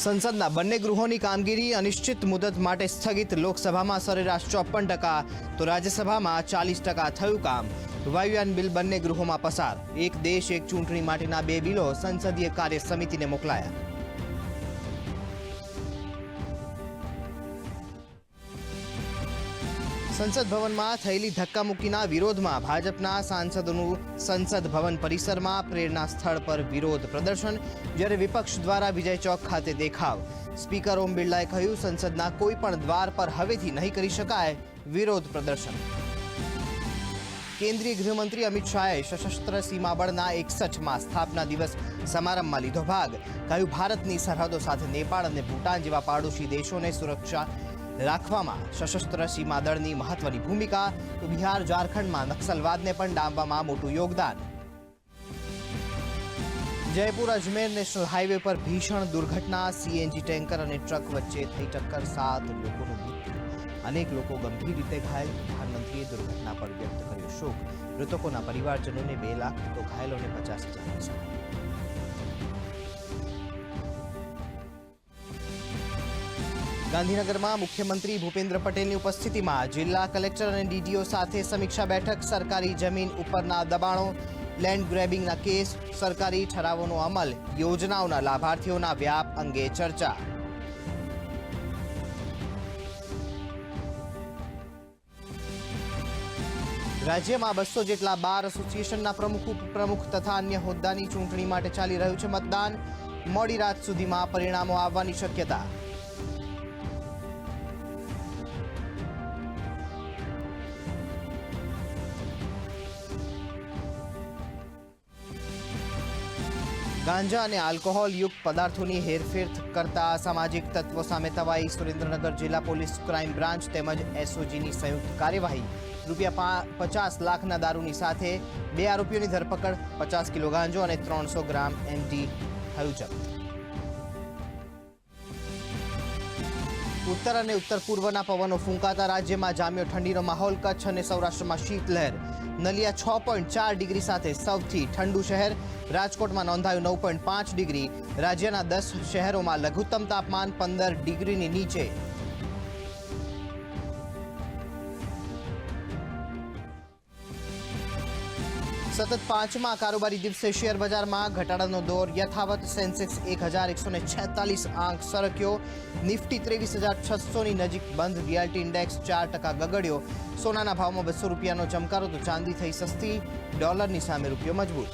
સંસદના બંને ગૃહોની કામગીરી અનિશ્ચિત મુદત માટે સ્થગિત લોકસભામાં સરેરાશ ચોપન ટકા, તો રાજ્યસભામાં ચાલીસ ટકા થયું કામ. વાયુયાન બિલ બંને ગૃહોમાં પસાર. એક દેશ, એક ચૂંટણી માટેના બે બિલો સંસદીય કાર્ય સમિતિને મોકલાયા. સંસદ ભવનમાં થયેલી ધક્કામુક્કીના વિરોધમાં ભાજપના સાંસદોનું સંસદ ભવન પરિસરમાં પ્રેરણા સ્થળ પર વિરોધ પ્રદર્શન, જ્યારે વિપક્ષ દ્વારા વિજય ચોક ખાતે દેખાવ. સ્પીકર ઓમ બિરલાએ કહ્યું, સંસદના કોઈ પણ દ્વાર પર હવેથી નહીં કરી શકાય વિરોધ પ્રદર્શન. કેન્દ્રીય ગૃહમંત્રી અમિત શાહે સશસ્ત્ર સીમાબળના એકસઠમાં સ્થાપના દિવસ સમારંભમાં લીધો ભાગ. કહ્યું, ભારતની સરહદો સાથે નેપાળ અને ભૂટાન જેવા પાડોશી દેશોને સુરક્ષા રાખવામાં સશસ્ત્ર સીમા દળની મહત્વની ભૂમિકા, તો બિહાર ઝારખંડમાં નક્સલવાદને પણ ડામવામાં મોટું યોગદાન. જયપુર અજમેર નેશનલ હાઈવે પર ભીષણ દુર્ઘટના, સીએનજી ટેન્કર અને ટ્રક વચ્ચે થઈ ટક્કર, સાત લોકોનું મૃત્યુ. અનેક લોકો ગંભીર રીતે ઘાયલ. પ્રધાનમંત્રીએ દુર્ઘટના પર વ્યક્ત કર્યો શોક. મૃતકોના પરિવારજનોને બે લાખ તો ઘાયલોને પચાસ હજારની ગાંધીનગરમાં મુખ્યમંત્રી ભૂપેન્દ્ર પટેલની ઉપસ્થિતિમાં જિલ્લા કલેક્ટર અને ડીડીઓ સાથે સમીક્ષા બેઠક, સરકારી જમીન ઉપરના દબાણો, લેન્ડ ગ્રેબિંગના કેસ, સરકારી ઠરાવોનો અમલ, યોજનાઓના લાભાર્થીઓના વ્યાપ અંગે ચર્ચા. રાજ્યમાં બસો જેટલા બાર એસોસિએશનના પ્રમુખ, ઉપપ્રમુખ તથા અન્ય હોદ્દાની ચૂંટણી માટે ચાલી રહ્યું છે મતદાન. મોડી રાત સુધીમાં પરિણામો આવવાની શક્યતા ગાંજા અને આલ્કોહોલ યુક્ત પદાર્થોની હેરફેર કરતા સામાજિક તત્વો સામે તવાઈ. સુરેન્દ્રનગર જિલ્લા પોલીસ ક્રાઇમ બ્રાન્ચ તેમજ એસઓજીની સંયુક્ત કાર્યવાહી. રૂપિયા પચાસ લાખના દારૂની સાથે બે આરોપીઓની ધરપકડ, પચાસ કિલો ગાંજો અને ત્રણસો ગ્રામ એમડી થયું જપ્ત ઉત્તર અને ઉત્તર પૂર્વના પવનો ફૂંકાતા રાજ્યમાં જામ્યો ઠંડીનો માહોલ, કચ્છ અને સૌરાષ્ટ્રમાં શીતલહેર. નલિયા છ પોઈન્ટ ચાર ડિગ્રી સાથે સૌથી ઠંડુ શહેર. રાજકોટમાં નોંધાયું નવ પોઈન્ટ પાંચ ડિગ્રી. રાજ્યના દસ શહેરોમાં લઘુત્તમ તાપમાન પંદર ડિગ્રીની નીચે. સતત પાંચમા કારોબારી દિવસે શેર બજારમાં ઘટાડાનો દોર યથાવત સેન્સેક્સ એક હજાર એકસો ને છેતાલીસ આંક સરક્યો. નિફ્ટી ત્રેવીસ હજાર છસોની નજીક બંધ. રિયાલ્ટી ઇન્ડેક્સ ચાર ટકા ગગડ્યો. સોનાના ભાવમાં બસો રૂપિયાનો ચમકારો તો ચાંદી થઈ સસ્તી. ડોલરની સામે રૂપિયો મજબૂત.